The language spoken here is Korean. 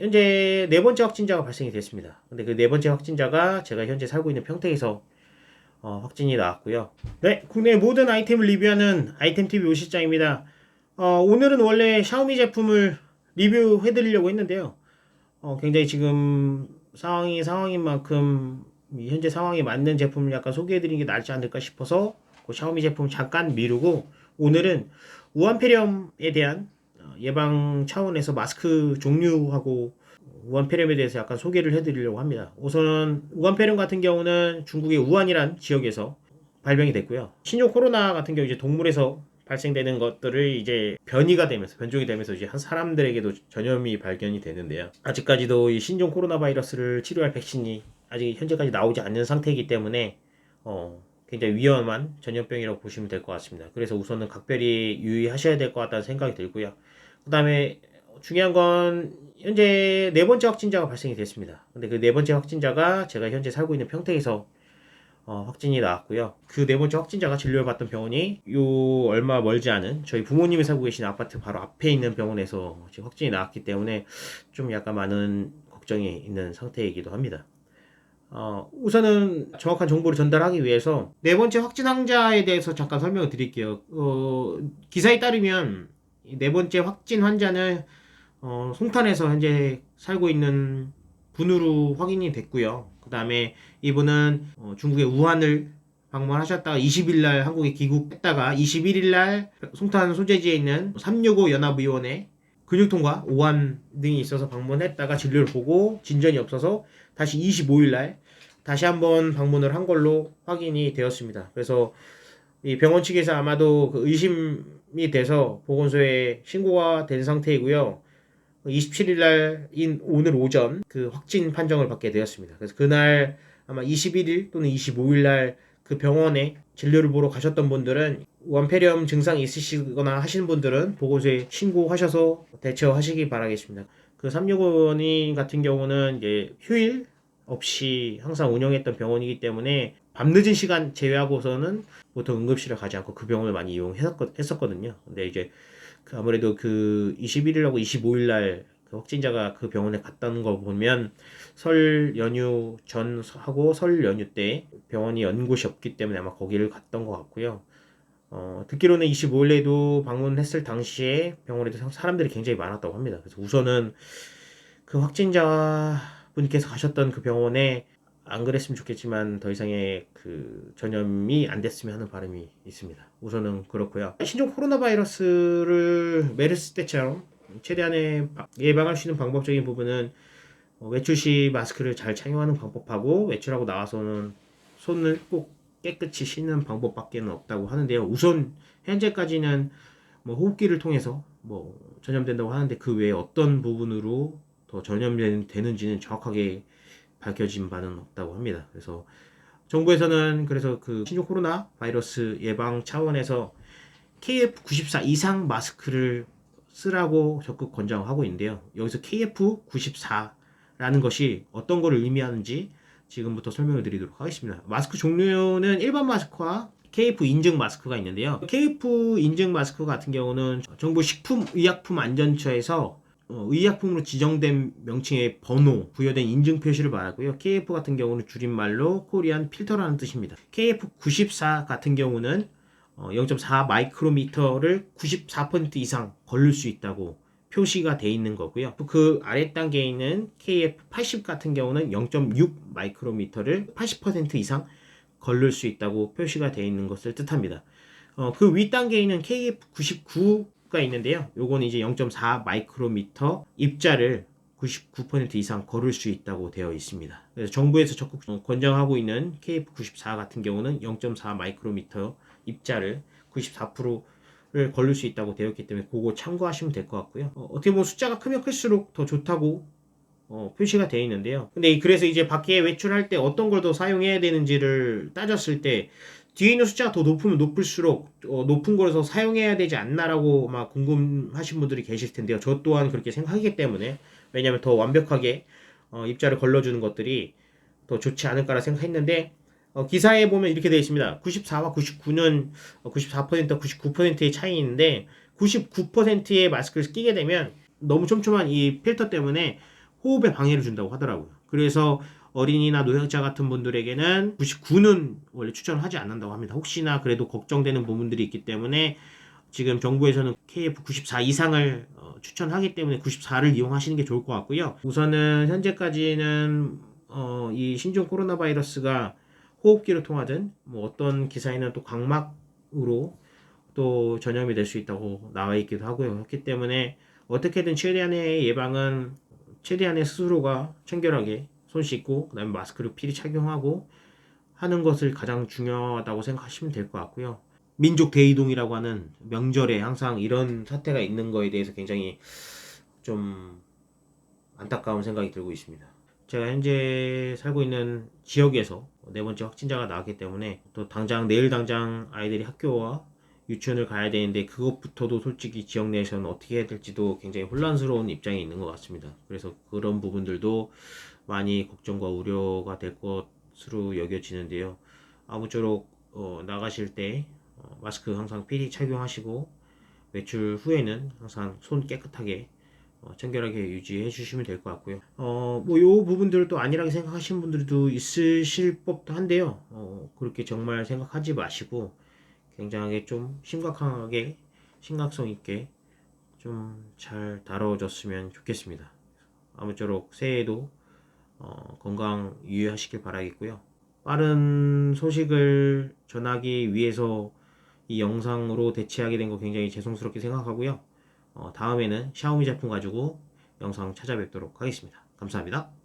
현재 네 번째 확진자가 발생이 됐습니다. 근데 그 네 번째 확진자가 제가 현재 살고 있는 평택에서 어, 확진이 나왔고요. 네, 국내 모든 아이템을 리뷰하는 아이템TV 오실장입니다. 어, 오늘은 원래 샤오미 제품을 리뷰해드리려고 했는데요. 어, 굉장히 지금 상황이 상황인 만큼 이 현재 상황에 맞는 제품을 약간 소개해드리는 게 낫지 않을까 싶어서 그 샤오미 제품 잠깐 미루고 오늘은 우한폐렴에 대한 어, 예방 차원에서 마스크 종류하고 우한폐렴에 대해서 약간 소개를 해드리려고 합니다. 우선 우한폐렴 같은 경우는 중국의 우한이란 지역에서 발병이 됐고요. 신종 코로나 같은 경우 이제 동물에서 발생되는 것들을 이제 변이가 되면서 변종이 되면서 이제 한 사람들에게도 전염이 발견이 되는데요. 아직까지도 이 신종 코로나 바이러스를 치료할 백신이 아직 현재까지 나오지 않는 상태이기 때문에 어, 굉장히 위험한 전염병이라고 보시면 될 것 같습니다. 그래서 우선은 각별히 유의하셔야 될 것 같다는 생각이 들고요. 그 다음에 중요한 건 현재 네 번째 확진자가 발생이 됐습니다. 근데 그 네 번째 확진자가 제가 현재 살고 있는 평택에서 어, 확진이 나왔고요. 그 네 번째 확진자가 진료를 받던 병원이 요 얼마 멀지 않은 저희 부모님이 살고 계신 아파트 바로 앞에 있는 병원에서 지금 확진이 나왔기 때문에 좀 약간 많은 걱정이 있는 상태이기도 합니다. 어, 우선은 정확한 정보를 전달하기 위해서 네 번째 확진 환자에 대해서 잠깐 설명을 드릴게요. 어, 기사에 따르면 이 네 번째 확진 환자는 어, 송탄에서 현재 살고 있는 분으로 확인이 됐고요. 그 다음에 이분은 어, 중국의 우한을 방문하셨다가 20일 날 한국에 귀국했다가 21일 날 송탄 소재지에 있는 365 연합의원회 근육통과 오한 등이 있어서 방문했다가 진료를 보고 진전이 없어서 다시 25일 날 다시 한번 방문을 한 걸로 확인이 되었습니다. 그래서 이 병원 측에서 아마도 그 의심이 돼서 보건소에 신고가 된 상태이고요. 27일 날인 오늘 오전 그 확진 판정을 받게 되었습니다. 그래서 그날 아마 21일 또는 25일 날 그 병원에 진료를 보러 가셨던 분들은 원폐렴 증상이 있으시거나 하시는 분들은 보건소에 신고하셔서 대처하시기 바라겠습니다. 그 365원인 같은 경우는 이제 휴일 없이 항상 운영했던 병원이기 때문에 밤늦은 시간 제외하고서는 보통 응급실을 가지 않고 그 병원을 많이 이용했었거든요. 근데 이제 그 아무래도 그 21일하고 25일 날 그 확진자가 그 병원에 갔다는 거 보면 설 연휴 전 하고 설 연휴 때 병원이 연 곳이 없기 때문에 아마 거기를 갔던 것 같고요. 어, 듣기로는 25일에도 방문했을 당시에 병원에도 사- 사람들이 굉장히 많았다고 합니다. 그래서 우선은 그 확진자 분께서 가셨던 그 병원에 안 그랬으면 좋겠지만 더 이상의 그 전염이 안 됐으면 하는 바람이 있습니다. 우선은 그렇고요. 신종 코로나 바이러스를 메르스 때처럼 최대한의 바- 예방할 수 있는 방법적인 부분은 어, 외출 시 마스크를 잘 착용하는 방법하고 외출하고 나와서는 손을 꼭 깨끗이 씻는 방법밖에 는 없다고 하는데요. 우선 현재까지는 뭐 호흡기를 통해서 뭐 전염된다고 하는데 그 외에 어떤 부분으로 더 전염되는지는 정확하게 밝혀진 바는 없다고 합니다. 그래서 정부에서는 그래서 그 신종 코로나 바이러스 예방 차원에서 KF94 이상 마스크를 쓰라고 적극 권장하고 있는데요. 여기서 KF94라는 것이 어떤 것을 의미하는지 지금부터 설명을 드리도록 하겠습니다. 마스크 종류는 일반 마스크와 KF 인증 마스크가 있는데요. KF 인증 마스크 같은 경우는 정부 식품의약품안전처에서 어, 의약품으로 지정된 명칭의 번호, 부여된 인증 표시를 말하고요. KF 같은 경우는 줄임말로 코리안 필터라는 뜻입니다. KF94 같은 경우는 어, 0.4 마이크로미터를 94% 이상 걸릴 수 있다고 표시가 돼 있는 거고요. 또그 아래 단계에 있는 KF80 같은 경우는 0.6 마이크로미터를 80% 이상 걸릴 수 있다고 표시가 돼 있는 것을 뜻합니다. 어, 그 윗 단계에 있는 KF99 가 있는데요. 요거는 이제 0.4 마이크로미터 입자를 99% 이상 걸을 수 있다고 되어 있습니다. 그래서 정부에서 적극 권장하고 있는 KF94 같은 경우는 0.4 마이크로미터 입자를 94%를 걸릴 수 있다고 되어 있기 때문에 그거 참고하시면 될 것 같고요. 어, 어떻게 보면 숫자가 크면 클수록 더 좋다고 어, 표시가 되어 있는데요. 근데 이- 그래서 이제 밖에 외출할 때 어떤 걸 더 사용해야 되는지를 따졌을 때 뒤에 있는 숫자가 더 높으면 높을수록 어, 높은 걸더 사용해야 되지 않나라고 막 궁금하신 분들이 계실 텐데요. 저 또한 그렇게 생각하기 때문에 왜냐하면 더 완벽하게 어, 입자를 걸러주는 것들이 더 좋지 않을까라 생각했는데 어, 기사에 보면 이렇게 되어 있습니다. 94와 99는 94%와 99%의 차이인데 99%의 마스크를 끼게 되면 너무 촘촘한 이 필터 때문에 호흡에 방해를 준다고 하더라고요. 그래서 어린이나 노약자 같은 분들에게는 99는 원래 추천을 하지 않는다고 합니다. 혹시나 그래도 걱정되는 부분들이 있기 때문에 지금 정부에서는 KF94 이상을 어, 추천하기 때문에 94를 이용하시는 게 좋을 것 같고요. 우선은 현재까지는 어, 이 신종 코로나 바이러스가 호흡기로 통하든 뭐 어떤 기사에는 또 각막으로 또 전염이 될 수 있다고 나와 있기도 하고요. 그렇기 때문에 어떻게든 최대한의 예방은 최대한의 스스로가 청결하게 손 씻고 그다음에 마스크를 필히 착용하고 하는 것을 가장 중요하다고 생각하시면 될 것 같고요. 민족 대이동이라고 하는 명절에 항상 이런 사태가 있는 거에 대해서 굉장히 좀 안타까운 생각이 들고 있습니다. 제가 현재 살고 있는 지역에서 네 번째 확진자가 나왔기 때문에 또 당장 내일 당장 아이들이 학교와 유치원을 가야 되는데 그것부터도 솔직히 지역 내에서는 어떻게 해야 될지도 굉장히 혼란스러운 입장에 있는 것 같습니다. 그래서 그런 부분들도 많이 걱정과 우려가 될 것으로 여겨지는데요. 아무쪼록 어, 나가실 때 어, 마스크 항상 필히 착용하시고 외출 후에는 항상 손 깨끗하게 어, 청결하게 유지해 주시면 될 것 같고요. 어, 뭐, 요 부분들도 안일하게 생각하시는 분들도 있으실 법도 한데요. 어, 그렇게 정말 생각하지 마시고, 굉장하게 좀 심각하게, 심각성 있게 좀 잘 다뤄졌으면 좋겠습니다. 아무쪼록 새해에도 어, 건강 유의하시길 바라겠고요. 빠른 소식을 전하기 위해서 이 영상으로 대체하게 된 거 굉장히 죄송스럽게 생각하고요. 어, 다음에는 샤오미 제품 가지고 영상 찾아뵙도록 하겠습니다. 감사합니다.